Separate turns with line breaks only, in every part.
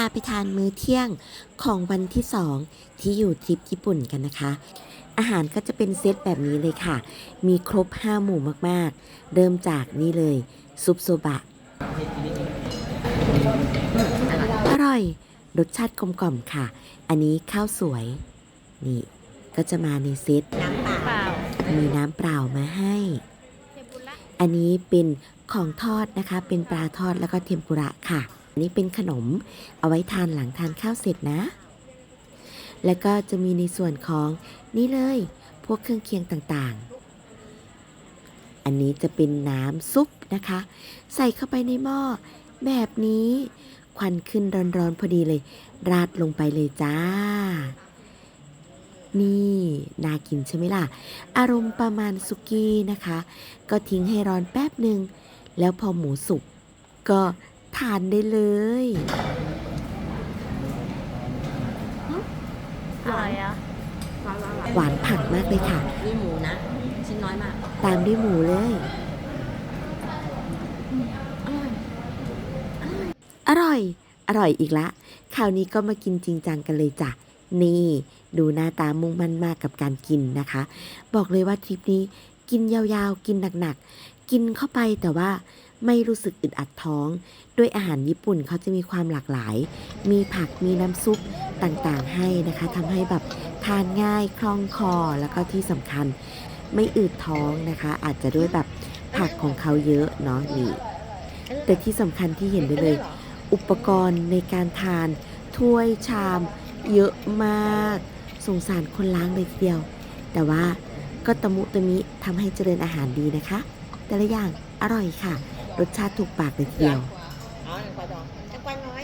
าไปทานมื้อเที่ยงของวันที่สองที่อยู่ทริปญี่ปุ่นกันนะคะ อาหารก็จะเป็นเซตแบบนี้เลยค่ะ มีครบ 5 หมู่มากๆ เริ่มจากนี่เลย ซุปโซบะ อร่อย รสชาติกลมกล่อมค่ะ อันนี้ข้าวสวย นี่ ก็จะมาในเซต
น้ำเปล่า
มีน้ำเปล่ามาให้ อันนี้เป็นของทอดนะคะ เป็นปลาทอดแล้วก็เทมปุระค่ะอั นนี้เป็นขนมเอาไว้ทานหลังทานข้าวเสร็จนะ แล้วก็จะมีในส่วนของนี่เลย พวกเครื่องเคียงต่างๆ อันนี้จะเป็นน้ำซุปนะคะ ใส่เข้าไปในหม้อแบบนี้ควันขึ้นร้อนๆพอดีเลย ราดลงไปเลยจ้า นี่น่ากินใช่ไหมล่ะ อารมณ์ประมาณสุกี้นะคะ ก็ทิ้งให้ร้อนแป๊บหนึ่ง แล้วพอหมูสุกก็ ทานได้เลย
อร่อยอะ
หวานผักมากเลยค่ะ
นี่หมูนะ ชิ้นน้อยมาก
ตามด้วยหมูเลยอร่อย อร่อยอีกละ คราวนี้ก็มากินจริงจังกันเลยจ้ะ นี่ ดูหน้าตามุ่งมั่นมากกับการกินนะคะ บอกเลยว่าทริปนี้ กินยาวๆ กินหนักๆ กินเข้าไปแต่ว่า ไม่รู้สึกอึดอัดท้องด้วยอาหารญี่ปุ่นเขาจะมีความหลากหลาย มีผักมีน้ำซุปต่างๆให้นะคะทำให้แบบทานง่ายคล่องคอแล้วก็ที่สำคัญไม่อืดท้องนะคะ อาจจะด้วยแบบผักของเขาเยอะเนาะนี่แต่ที่สำคัญที่เห็นได้เลย อุปกรณ์ในการทาน ถ้วยชาม เยอะมาก สงสารคนล้างเลยทีเดียว แต่ว่าก็ตะมุตะมิทำให้เจริญอาหารดีนะคะ แต่ละอย่างอร่อยค่ะ รสชาติถูกปากเลยทีเดียว
อ๋อหนึ่งปลาดองแตงกวาน้อย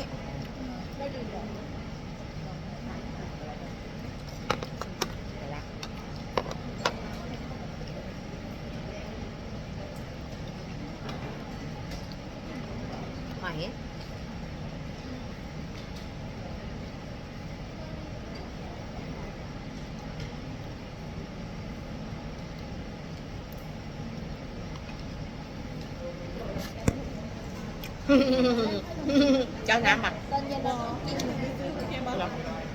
หอย เจ้าน้ำหมัก
ตอนเย็นเรากิน
เหรอ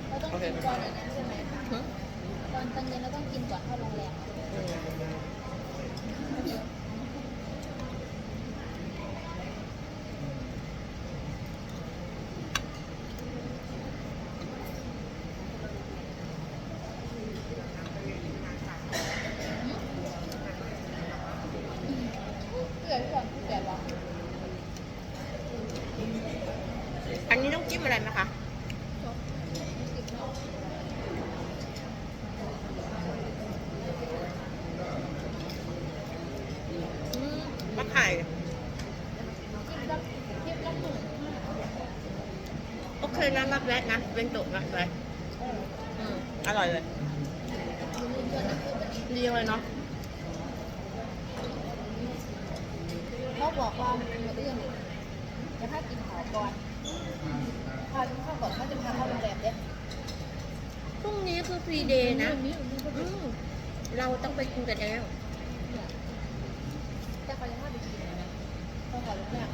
เราต้องกินก่อนอันนั้นใช่ไหมตอนตอนเย็นเราต้องกินก่อนเข้าโรงแรม เกลือที่ก่อนเกลือหรอ
อันนี้ต้อง จิ้มอะไรไหมคะมะไข่
จิ้มแล้วจิ้มแล้วหมู
โอเคนะรับแวะนะเป็นตุนะเลยอืมอร่อยเลยดีเลยเนาะ
เขาบอกว่ามืออื่นจะให้กินหอก่อนพาเขาบอกเขาจะพาเข้าโรงแรมเด้
พ รุ่งนี้คือฟรีเดย์นะ
นี่นี่ก็
อืมเราต้องไปกินกันแล้ว
แต่เขายังไม่ไปกินเลยนะต้องขอโรงแรม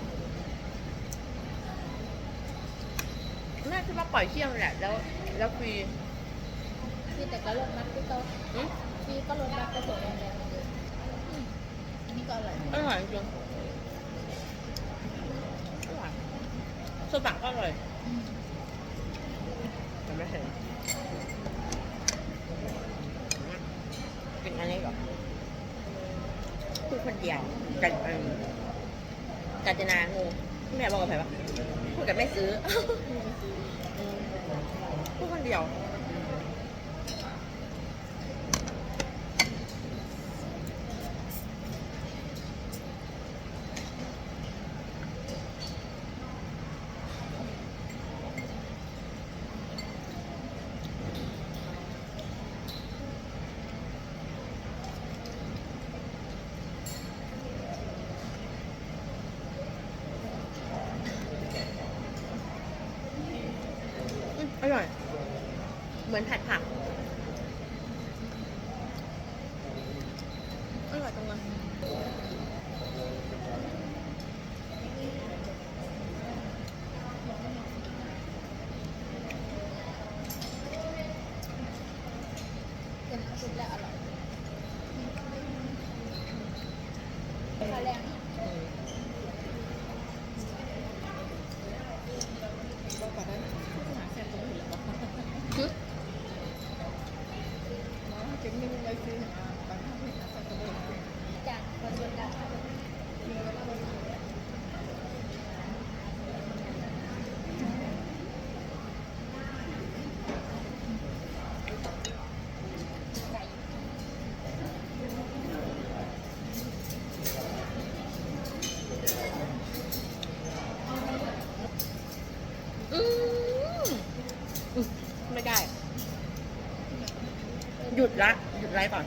น่าจะมาปล่อยเที่ยงแหละ แล้ว แล้วฟรี
ที่แต่ก็ลดนัดที่เขา
อืม
ที่ก็ลดนัดไปส่งโรงแรมเลยอืมอันนี้ก็อร่อย
อร่อยจริงอร่อยโซบะก็อร่อย
อืม
แต่ไม่เห็นกินอันนี้เหรอพูดคน เดียวกันเอิ่มกาญจนางูแม่บอกกับใครปะพูดกับแม่ซื้อ พูดคนเดียว อร่อย เหมือนผัดผัก อร่อยตรงนั้นเป็นชุดและอร่อย ไม่ได้ หยุดละ หยุดไรฟ์ก่อน